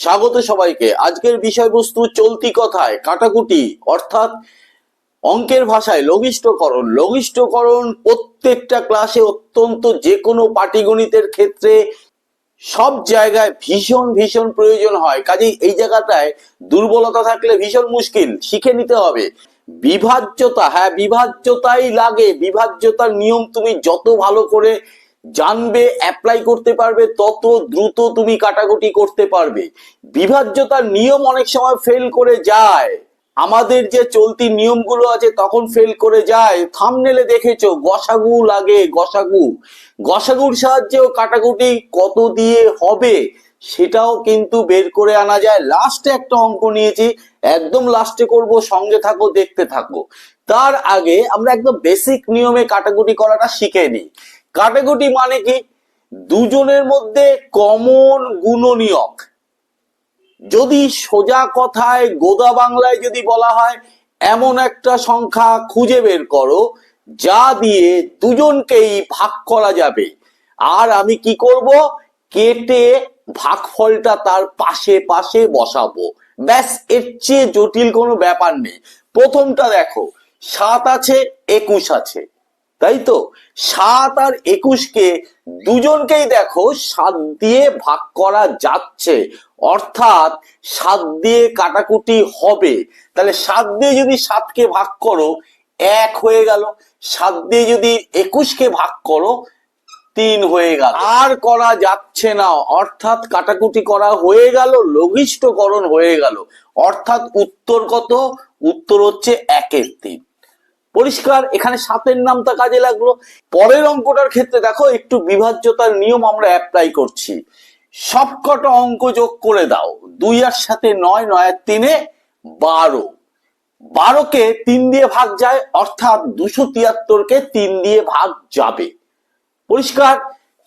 স্বাগত সবাইকে। আজকের বিষয়বস্তু চলতি কথায় কাটাকুটি, অর্থাৎ অঙ্কের ভাষায় লঘিষ্ঠকরণ। লঘিষ্ঠকরণ প্রত্যেকটা ক্লাসে অত্যন্ত যে কোনো পাটিগণিতের ক্ষেত্রে সব জায়গায় ভীষণ ভীষণ প্রয়োজন হয়। কাজেই এই জায়গাটায় দুর্বলতা থাকলে ভীষণ মুশকিল, শিখে নিতে হবে। বিভাজ্যতা হ্যাঁ বিভাজ্যতাই লাগে। বিভাজ্যতার নিয়ম তুমি যত ভালো করে জানবে অ্যাপ্লাই করতে পারবে, তত দ্রুত তুমি কাটাকুটি করতে পারবে। বিভাজ্যতার নিয়ম অনেক সময় ফেল করে যায়। আমাদের যে চলতি নিয়মগুলো আছে তখন ফেল করে যায়। থামনেলে দেখেছ, গসাগু লাগে, গসাগু। গসাগুর সাহায্যেও কাটাকুটি কত দিয়ে হবে সেটাও কিন্তু বের করে আনা যায়। লাস্টে একটা অঙ্ক নিয়েছি, একদম লাস্টে করব, সঙ্গে থাকো, দেখতে থাকো। তার আগে আমরা একদম বেসিক নিয়মে কাটাকুটি করাটা শিখে নিই। কাটাকুটি মানে কি? দুজনের মধ্যে কমন গুণনীয়ক। যদি সোজা কথায় গোদা বাংলায় যদি বলা হয়, এমন একটা সংখ্যা খুঁজে বের করো, যা দিয়ে দুজনকেই ভাগ করা যাবে। আর আমি কি করব? কেটে ভাগফলটা তার পাশে পাশে বসাবো। ব্যাস, এর চেয়ে জটিল কোনো ব্যাপার নেই। প্রথমটা দেখো, সাত আছে, একুশ আছে। তাই তো? সাত আর একুশকে দুজনকেই দেখো সাত দিয়ে ভাগ করা যাচ্ছে। অর্থাৎ সাত দিয়ে কাটাকুটি হবে। তাহলে সাত দিয়ে যদি সাতকে ভাগ করো, এক হয়ে গেল। সাত দিয়ে যদি একুশকে ভাগ করো, তিন হয়ে গেল। আর করা যাচ্ছে না। অর্থাৎ কাটাকুটি করা হয়ে গেল, লঘিষ্ঠকরণ হয়ে গেল। অর্থাৎ উত্তর কত? উত্তর হচ্ছে একের তিন। পরিষ্কার, এখানে সাতের নামটা কাজে লাগল। পরের অঙ্কটার ক্ষেত্রে দেখো, একটু বিভাজ্যতার নিয়ম আমরা অ্যাপ্লাই করছি। সবকটা অঙ্ক যোগ করে দাও। দুই আর সাথে নয় নয় তিনে বারো। বারোকে তিন দিয়ে ভাগ যায়, অর্থাৎ দুশো তিয়াত্তরকে তিন দিয়ে ভাগ যাবে। পরিষ্কার?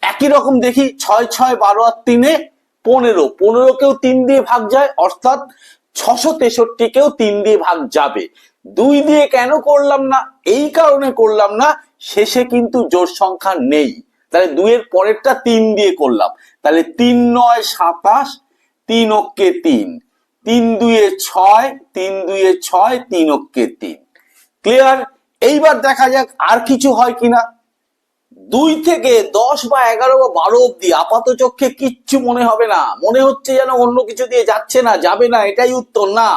একই রকম দেখি, ছয় ছয়, বারো আর তিনে পনেরো। পনেরো পনেরোকেও তিন দিয়ে ভাগ যায়, অর্থাৎ ছশো তেষট্টি তেষট্টিকেও তিন দিয়ে ভাগ যাবে। দুই দিয়ে কেন করলাম না? এই কারণে করলাম না, শেষে কিন্তু জোর সংখ্যা নেই। তাহলে দুইয়ের পরেরটা তিন দিয়ে করলাম। তাহলে তিন নয় সাতাশ, তিন অক্কে তিন। তিন দুয়ে ছয়, তিন দুয়ে ছয়, তিন অক্কে তিন। ক্লিয়ার এইবার দেখা যাক আর কিছু হয় কিনা। দুই থেকে দশ বা এগারো বা বারো অব্দি আপাত চোখে কিচ্ছু মনে হবে না। মনে হচ্ছে যেন অন্য কিছু দিয়ে যাচ্ছে না, যাবে না, এটাই উত্তর না।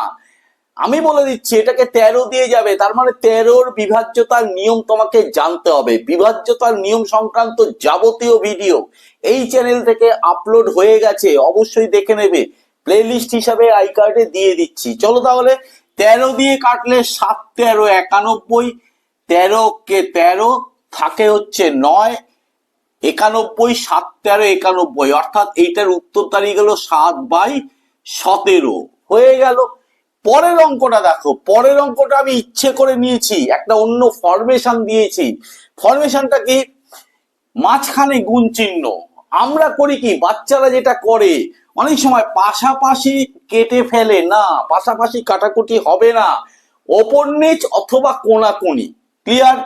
আমি বলে দিচ্ছি, এটাকে তেরো দিয়ে যাবে। তার মানে তেরোর বিভাজ্যতার নিয়ম তোমাকে জানতে হবে। বিভাজ্যতার নিয়ম সংক্রান্ত যাবতীয় ভিডিও এই চ্যানেল থেকে আপলোড হয়ে গেছে, অবশ্যই দেখে নেবে। প্লেলিস্ট হিসাবে আই কার্ডে দিয়ে দিচ্ছি। চলো তাহলে, তেরো দিয়ে কাটলে সাত, তেরো, একানব্বই, তেরো কে তেরো, থাকে হচ্ছে নয়, একানব্বই, সাত, তেরো, একানব্বই। অর্থাৎ এইটার উত্তর তারিখ হলো সাত বাই সতেরো। হয়ে গেল। পরের অঙ্কটা দেখো, পরের অঙ্কটা আমি ইচ্ছে করে নিয়েছি, একটা অন্য ফরমেশন দিয়েছি। ফরমেশনটা কি? মাঝখানে গুণ চিহ্ন। আমরা করি কি? বাচ্চারা যেটা করে, অনেক সময় পাশাপাশি কেটে ফেলে, না, পাশাপাশি কাটাকুটি হবে না। ওপর নিচ অথবা কোনাকুনি। ক্লিয়ার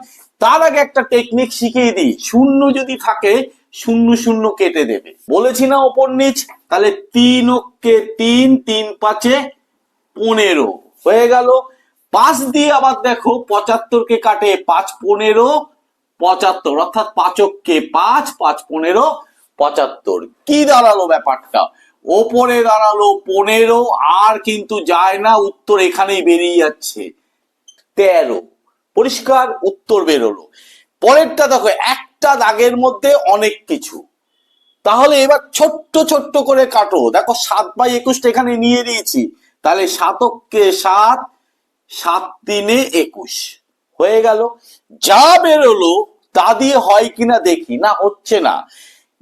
তার আগে একটা টেকনিক শিখিয়ে দিই। শূন্য যদি থাকে, শূন্য শূন্য কেটে দেবে। বলেছি না ওপর নিচ? তাহলে তিন ওকে তিন তিন পাঁচে পনেরো। হয়ে গেল। পাঁচ দিয়ে আবার দেখো পঁচাত্তরকে কাটে পাঁচ পনেরো, পঁচাত্তর। অর্থাৎ পাঁচককে পাঁচ পাঁচ পনেরো, পঁচাত্তর। কি দাঁড়াল ব্যাপারটা? ওপরে দাঁড়াল পনেরো, আর কিন্তু যায় না, উত্তর এখানেই বেরিয়ে যাচ্ছে। তেরো। পরিষ্কার উত্তর বেরোলো। পরেরটা দেখো, একটা দাগের মধ্যে অনেক কিছু। তাহলে এবার ছোট্ট ছোট্ট করে কাটো। দেখো, সাত বাই একুশটা এখানে নিয়ে নিয়েছি। তাহলে সাতককে সাত সাত তিনে একুশ। হয়ে গেল। যা বেরোলো, তা দিয়ে হয় কিনা দেখি না, হচ্ছে না।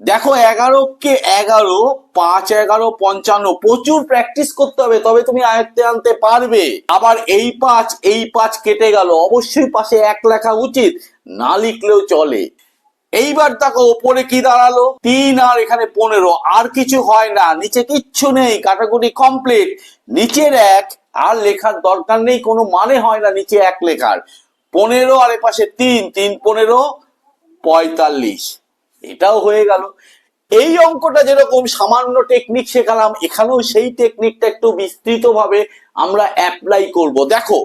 দেখো এগারো কে এগারো, পাঁচ এগারো, পঞ্চান্ন, প্রচুর প্র্যাকটিস করতে হবে, তবে তুমি আয়ত্তে আনতে পারবে। আবার এই পাঁচ এই পাঁচ কেটে গেল। অবশ্যই পাশে এক লেখা উচিত, না লিখলেও চলে। এইবার দেখো ওপরে কি দাঁড়াল? তিন আর এখানে পনেরো। আর কিছু হয় না। নিচে কিচ্ছু নেই। কাটাকুটি কমপ্লিট নিচের এক আর লেখার দরকার নেই। কোনো মানে হয় না নিচে এক লেখার। পনেরো আর এপাশে তিন। তিন পনেরো, পঁয়তাল্লিশ। এটাও হয়ে গেল। এই অঙ্কটা যেরকম সামান্য টেকনিক শেখালাম, এখানেও সেই টেকনিকটা একটু বিস্তৃতভাবে আমরা অ্যাপ্লাই করব। দেখো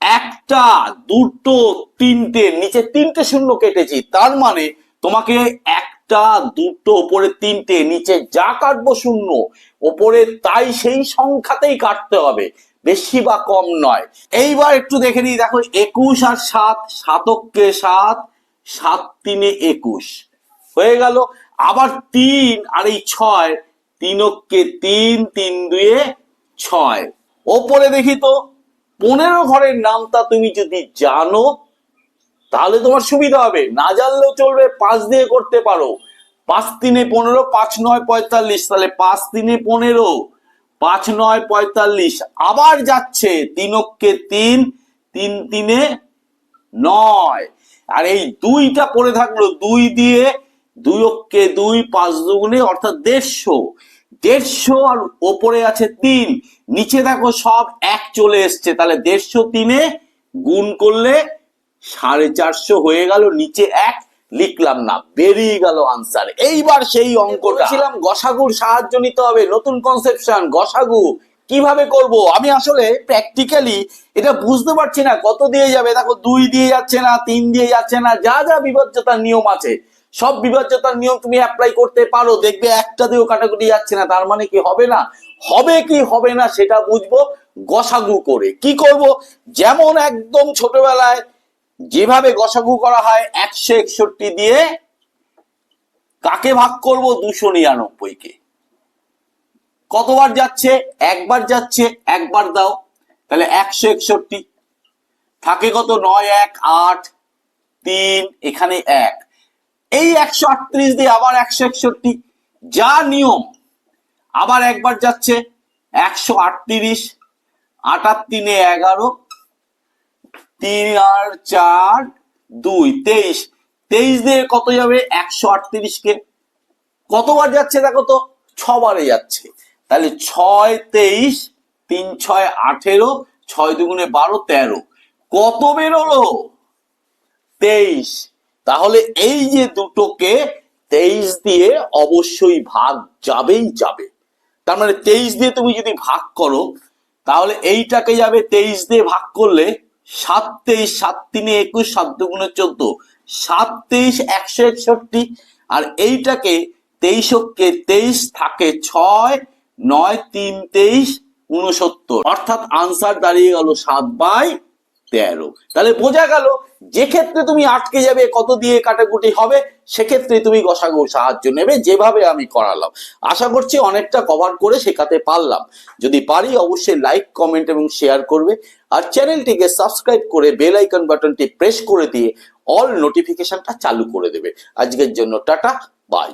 একটা, দুটো, তিনটে, নিচে তিনটে শূন্য কেটেছি। তার মানে তোমাকে একটা, দুটো, ওপরে তিনটে, নিচে যা কাটবো শূন্য, ওপরে তাই সেই সংখ্যাতেই কাটতে হবে। বেশি বা কম নয়। এইবার একটু দেখে নিই, দেখো, একুশ আর সাত, সাতককে সাত সাত তিনে একুশ। হয়ে গেল। আবার তিন আর এই ছয়, তিনককে তিন তিন দুয়ে ছয়। ওপরে দেখি তো পনেরো ঘরের নামটা তুমি যদি জানো, তাহলে তোমার সুবিধা হবে। না জানলেও চলবে, পাঁচ দিয়ে করতে পারো। পাঁচ তিনে পনেরো, পাঁচ নয় পঁয়তাল্লিশ। তাহলে পাঁচ তিনে পনেরো, পাঁচ নয় পঁয়তাল্লিশ। আবার যাচ্ছে তিনককে তিন তিন তিনে নয়। আর এই দুইটা পড়ে থাকল দুই দিয়ে, দুই অক্ষে দুই, পাঁচ দুগুণে, অর্থাৎ দেড়শো। দেড়শো আর ওপরে আছে তিন। নিচে দেখো সব এক চলে এসছে। তাহলে দেড়শো তিনে গুণ করলে সাড়ে চারশো হয়ে গেল, নিচে এক লিখলাম না, বেরিয়ে গেল আনসার এইবার সেই অঙ্কটা। ছিলাম গসাগুর সাহায্য নিতে হবে, নতুন কনসেপশন গসাগু। কীভাবে করব? আমি আসলে প্র্যাকটিক্যালি এটা বুঝতে পারছি না, কত দিয়ে যাবে? দেখো দুই দিয়ে যাচ্ছে না, তিন দিয়ে যাচ্ছে না, যা যা বিভাজ্যতার নিয়ম আছে। সব বিভাজ্যতার নিয়ম তুমি অ্যাপ্লাই করতে পারো, দেখবে একটা দিয়েও কাটাকুটি যাচ্ছে না, তার মানে কি হবে না? হবে কি হবে না সেটা বুঝব গসাগু করে। কি করব? যেমন একদম ছোটবেলায় যেভাবে গসাগু করা হয়, একশো একষট্টি দিয়ে কাকে ভাগ করব? দুশো নিরানব্বইকে কতবার যাচ্ছে? একবার যাচ্ছে, একবার দাও। তাহলে একশো একষট্টি। থাকে কত? নয়, এক, আট, তিন, এখানে এক। এই একশো আটত্রিশ দিয়ে আবার একশো একষট্টি, যা নিয়ম। আবার একবার যাচ্ছে, একশো আটত্রিশ আটার তিনে এগারো, তিন আর চার, দুই, তেইশ। তেইশ দিয়ে কত যাবে? একশো আটত্রিশকে। কতবার যাচ্ছে দেখো তো? ছবারে যাচ্ছে। তাহলে ছয় তেইশ, তিন ছয় আঠেরো, ছয় দুগুণে বারো তেরো। কত বেরোলো? তেইশ। তাহলে এই যে দুটোকে তেইশ দিয়ে অবশ্যই ভাগ যাবেই যাবে। তার মানে তেইশ দিয়ে তুমি যদি ভাগ করো, তাহলে এইটাকে যাবে তেইশ দিয়ে ভাগ করলে সাত তেইশ, সাত তিনে একুশ, সাত দুগুণে চোদ্দ, সাত তেইশ, একশো একষট্টি, আর এইটাকে তেইশকে তেইশ থাকে ছয়, নয় তিন তেইশ উনসত্তর অর্থাৎ আনসার দাঁড়িয়ে গেল সাত বাই তেরো তাহলে বোঝা গেল যে ক্ষেত্রে তুমি আটকে যাবে, কত দিয়ে কাটাকুটি হবে, সেক্ষেত্রে তুমি গসাগুর সাহায্য নেবে, যেভাবে আমি করালাম। আশা করছি অনেকটা কভার করে শেখাতে পারলাম। যদি পারি, অবশ্যই লাইক কমেন্ট এবং শেয়ার করবে। আর চ্যানেলটিকে সাবস্ক্রাইব করে বেল আইকন বাটনটি প্রেস করে দিয়ে অল নোটিফিকেশনটা চালু করে দেবে। আজকের জন্য টাটা বাই